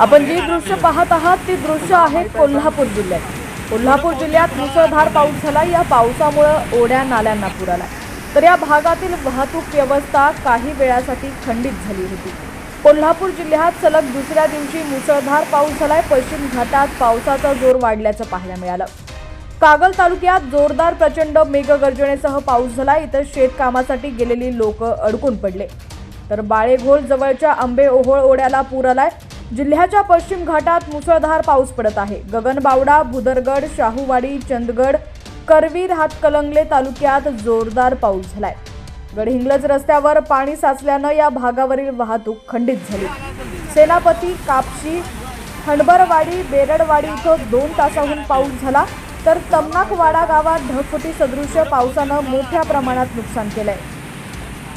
आपण जी दृश्य पाहत आहात ती दृश्य आहेत कोल्हापूर जिल्ह्यात. कोल्हापूर जिल्ह्यात मुसळधार पाऊस झाला. या पावसामुळं ओढ्या नाल्यांना पूर आला तर या भागातील वाहतूक व्यवस्था काही वेळासाठी खंडित झाली होती. कोल्हापूर जिल्ह्यात सलग दुसऱ्या दिवशी मुसळधार पाऊस झालाय. पश्चिम घाटात पावसाचा जोर वाढल्याचं पाहायला मिळालं. कागल तालुक्यात जोरदार प्रचंड मेघगर्जनेसह पाऊस झाला. इथं शेतकामासाठी गेलेली लोक अडकून पडले. तर बाळेघोल जवळच्या आंबे ओहोळ ओढ्याला पूर आलाय. जिल्ह्याच्या पश्चिम घाटात मुसळधार पाऊस पडत आहे. गगनबावडा भुदरगड शाहूवाडी चंदगड करवीर हातकलंगले तालुक्यात जोरदार पाऊस झालाय. गडहिंग्लज रस्त्यावर पाणी साचल्यानं या भागावरील वाहतूक खंडित झाली. सेनापती कापशी हणबरवाडी बेरडवाडी इथं दोन तासाहून पाऊस झाला तर तमनाकवाडा गावात ढगफुटी सदृश्य पावसानं मोठ्या प्रमाणात नुकसान केलंय.